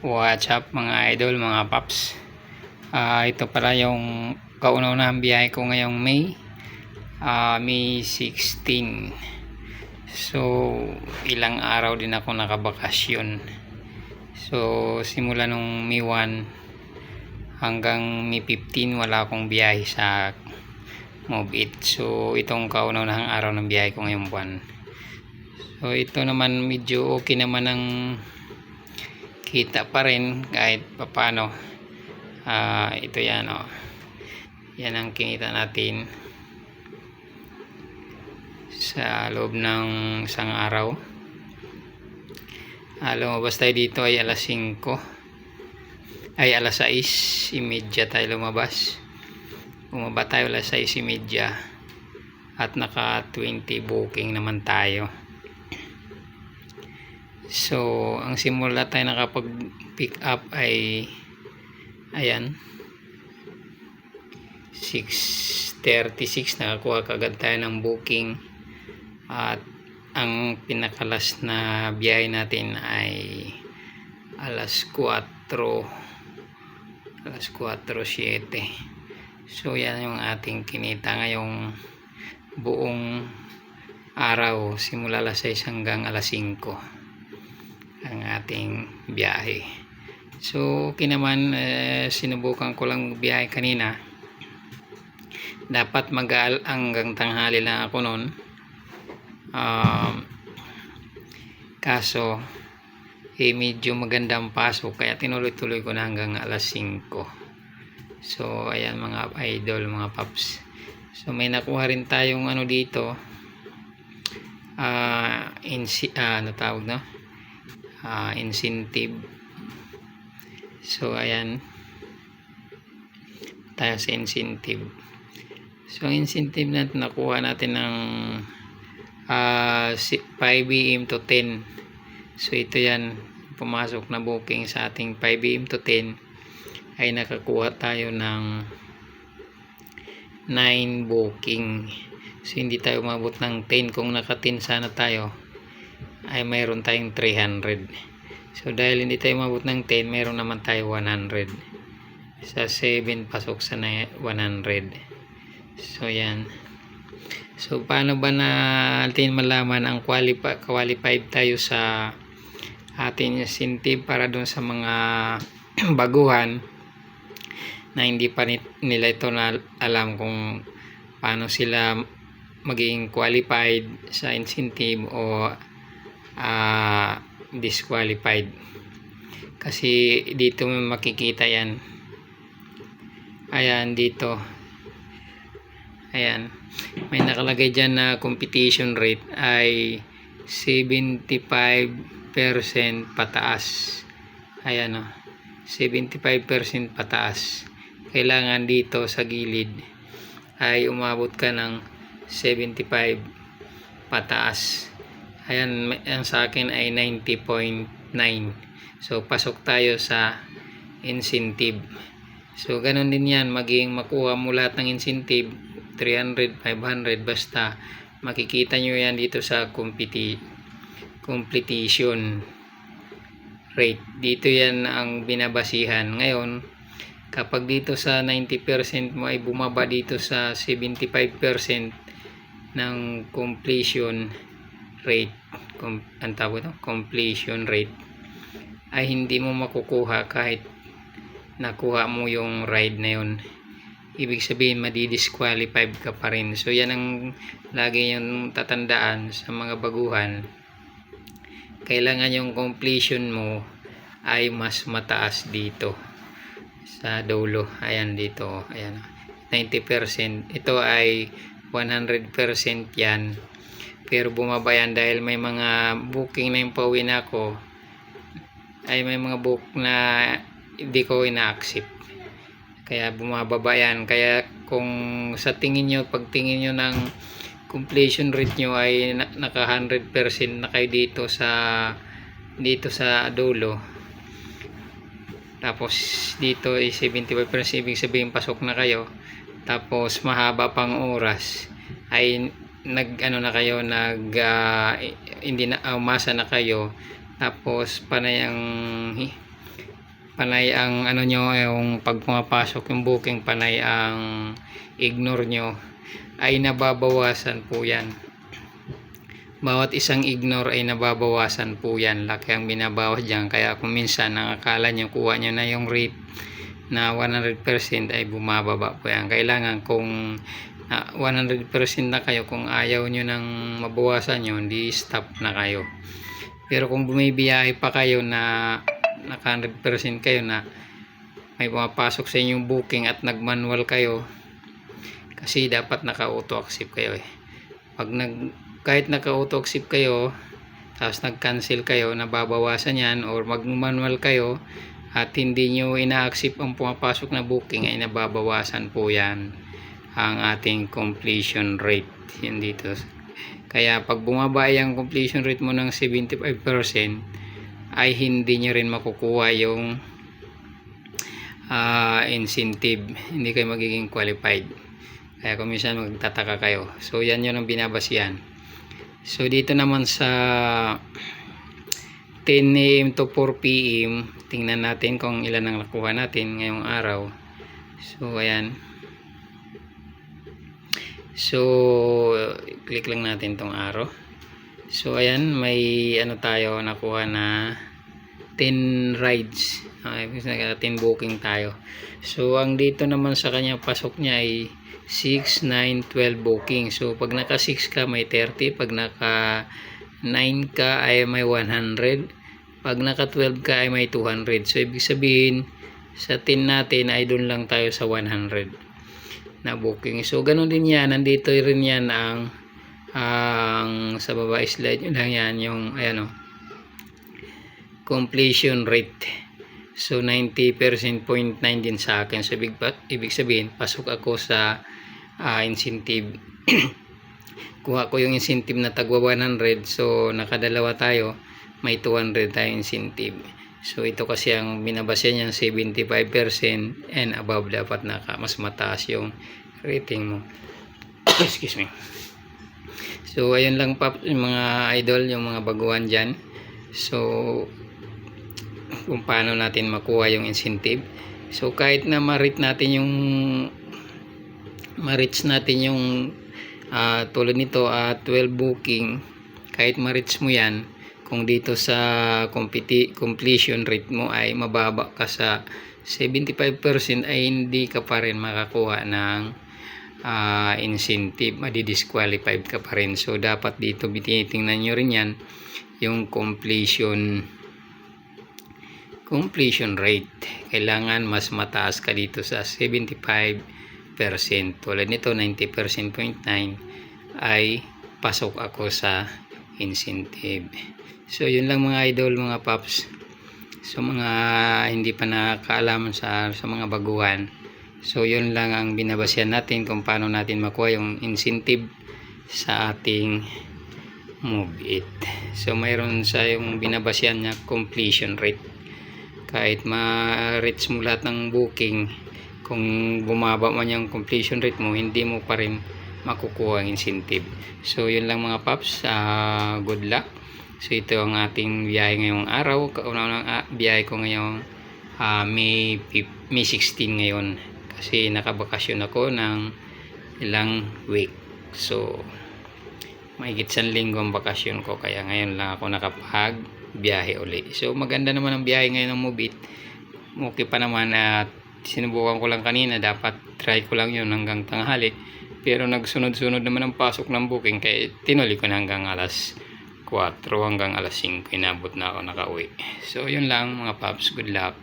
What's up mga idol, mga paps. Ah, Ito pala yung kauna-unahang biyahe ko ngayong May. Ah, May 16 So ilang araw din ako nakabakasyon. So simula nung May 1 hanggang May 15 wala akong biyahe sa Move So itong kauna-unahang araw ng biyahe ko ngayong buwan. So ito naman medyo okay naman ang kita pa rin kahit papano. Ah ito yan oh. Yan ang kinita natin sa loob ng isang araw. Ah, lumabas tayo dito ay alas 5 ay alas 6 imedya tayo lumabas. Bumaba tayo alas 6 imedya at naka 20 booking naman tayo So, ang simula tayo nakapag-pick up ay ayan 6.36 nakakuha kagad tayo ng booking. At ang pinakalas na biyahe natin ay alas 4 alas 4.7 so yan yung ating kinita ngayong buong araw simula alas 6 hanggang alas 5 ang ating biyahe. So, okay naman, eh, sinubukan ko lang biyahe kanina. Dapat mag hanggang tanghali lang ako noon. Um, kaso, eh, medyo magandang pasok, kaya tinuloy-tuloy ko na hanggang alas 5. So, ayan mga idol, mga paps. So, may nakuha rin tayong ano dito. Ah, uh, in, uh, ano tawag no? Uh, incentive. So ayan. Tayo sa incentive. So ang incentive natin nakuha natin ng uh, 5 am to 10 so ito yan. Pumasok na booking sa ating 5 am to 10 ay nakakuha tayo ng 9 booking. So hindi tayo umabot ng 10 kung naka 10 sana tayo ay mayroon tayong 300 so dahil hindi tayo mabot ng 10 mayroon naman tayo 100 sa 7 pasok sa 100 so yan. So paano ba natin malaman ang qualify, qualified tayo sa ating incentive para doon sa mga baguhan na hindi pa nila ito na alam kung paano sila maging qualified sa incentive o uh, disqualified. Kasi dito makikita yan. Ayan dito. Ayan. May nakalagay dyan na competition rate ay 75% pataas. Ayan o 75% pataas. Kailangan dito sa gilid ay umabot ka ng 75 pataas ayan ang sa akin ay 90.9 so pasok tayo sa incentive. So ganun din yan maging makuha mo lahat ng incentive 300, 500 basta makikita nyo yan dito sa competi completion rate. Dito yan ang binabasihan. Ngayon kapag dito sa 90% mo ay bumaba dito sa 75% ng completion rate com, ang tawag ito, completion rate ay hindi mo makukuha kahit nakuha mo yung ride na yun. Ibig sabihin madidisqualified ka pa rin. So yan ang lagi yung tatandaan sa mga baguhan. Kailangan yung completion mo ay mas mataas dito sa dulo. Ayan dito. Ayan. 90% ito ay 100% yan pero bumaba yan dahil may mga booking na yung pauwi na ako. Ay may mga book na hindi ko ina-accept. Kaya bumababa yan. Kaya kung sa tingin nyo pag tingin nyo ng completion rate nyo ay naka 100% na kayo dito sa dito sa dulo. Tapos dito ay 75% ibig sabihin pasok na kayo. Tapos mahaba pang oras. Ay nag ano na kayo nag uh, hindi na umasa na kayo tapos panay ang panay ang ano nyo, yung pag pumapasok yung booking, panay ang ignore nyo, ay nababawasan po yan. Bawat isang ignore ay nababawasan po yan. Laki ang binabawas dyan. Kaya kung minsan nakakala nyo, kuha nyo na yung rate na 100% ay bumababa po yan. Kailangan kung na 100% na kayo, kung ayaw nyo nang mabawasan yun, di stop na kayo. Pero kung bumibiyahe pa kayo na naka 100% kayo na may pumapasok sa inyong booking at nag-manual kayo, kasi dapat naka-auto accept kayo eh. Pag nag kahit naka-auto accept kayo, tapos nag-cancel kayo, nababawasan yan or mag-manual kayo at hindi nyo ina-accept ang pumapasok na booking ay nababawasan po yan ang ating completion rate. Yan dito. Kaya pag bumaba yung completion rate mo ng 75% ay hindi nyo rin makukuha yung ah, incentive. Hindi kayo magiging qualified. Kaya kung minsan magtataka kayo. So yan yun ang binabasihan. So dito naman sa 10 a.m. to 4 p.m. tingnan natin kung ilan ang nakuha natin ngayong araw. So ayan so click lang natin tong araw so ayan may ano tayo nakuha na 10 rides. Okay, 10 booking tayo. So ang dito naman sa kanya pasok niya ay 6, 9, 12 booking. So pag naka 6 ka may 30 pag naka 9 ka ay may 100 pag naka 12 ka ay may 200 so ibig sabihin sa 10 natin ay doon lang tayo sa 100 na booking. So ganun din yan. Nandito rin yan ang ang sa baba slide nyo lang yan yung ayan o completion rate. So 90% point 9 din sa akin. So ibig, ibig sabihin pasok ako sa ah, incentive. Kuha ko yung incentive na tagwa 100 so nakadalawa tayo. May 200 tayo incentive so ito kasi ang binabasya niya 75% and above dapat naka mas mataas yung rating mo. Excuse me. So ayun lang pa yung mga idol yung mga baguhan dyan. So kung paano natin makuha yung incentive. So kahit na ma-rate natin yung ma-reach natin yung ah, tulad nito at 12 booking kahit ma-reach mo yan kung dito sa completion rate mo ay mababa ka sa 75% ay hindi ka pa rin makakuha ng ah, incentive. Madi-disqualified ka pa rin. So dapat dito tinitingnan nyo rin yan yung completion completion rate. Kailangan mas mataas ka dito sa 75% tulad nito 90%.9 ay pasok ako sa incentive. So yun lang mga idol mga paps. So mga hindi pa nakakaalaman sa, sa mga baguhan. So yun lang ang binabasyan natin kung paano natin makuha yung incentive sa ating move it so mayroon sa yung binabasyan niya completion rate. Kahit ma-reach mo lahat ng booking kung bumaba man yung completion rate mo hindi mo pa rin makukuha ang incentive. So yun lang mga paps. Ah, good luck. So ito ang ating biyahe ngayong araw. Kauna ng biyahe ko ngayong ah, May, May 16 ngayon. Kasi nakabakasyon ako ng ilang week. So mahigit sa linggo ang bakasyon ko. Kaya ngayon lang ako nakapag biyahe uli. So maganda naman ang biyahe ngayon ng Mubit. Okay pa naman at sinubukan ko lang kanina. Dapat try ko lang yun hanggang tanghali pero nagsunod-sunod naman ang pasok ng booking kaya tinuloy ko na hanggang alas 4 hanggang alas 5 inabot na ako nakauwi. So yun lang mga paps. Good luck